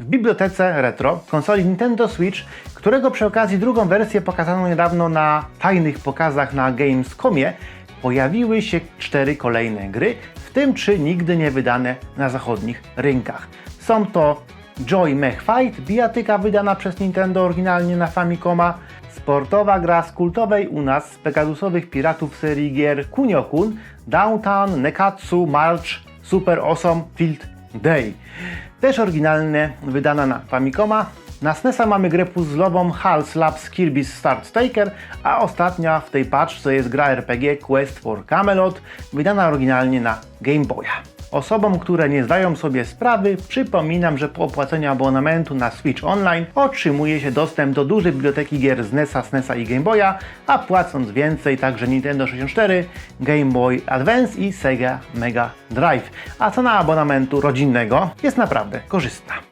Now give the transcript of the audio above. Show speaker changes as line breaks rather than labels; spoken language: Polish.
W bibliotece retro konsoli Nintendo Switch, którego przy okazji drugą wersję pokazano niedawno na tajnych pokazach na Gamescomie, pojawiły się cztery kolejne gry, w tym trzy nigdy nie wydane na zachodnich rynkach. Są to Joy Mech Fight, bijatyka wydana przez Nintendo oryginalnie na Famicoma, sportowa gra z kultowej u nas z Pegasusowych piratów serii gier Kunio-kun, Downtown, Nekatsu, March, Super Awesome Field Day. Też oryginalnie wydana na Famicoma. Na SNESa mamy grę puzzlową Hal Labs Kirby's Start Taker, a ostatnia w tej paczce jest gra RPG Quest for Camelot, wydana oryginalnie na Game Boya. Osobom, które nie zdają sobie sprawy, przypominam, że po opłaceniu abonamentu na Switch Online otrzymuje się dostęp do dużej biblioteki gier z NESa, SNESa i Game Boya, a płacąc więcej także Nintendo 64, Game Boy Advance i Sega Mega Drive. A cena abonamentu rodzinnego jest naprawdę korzystna.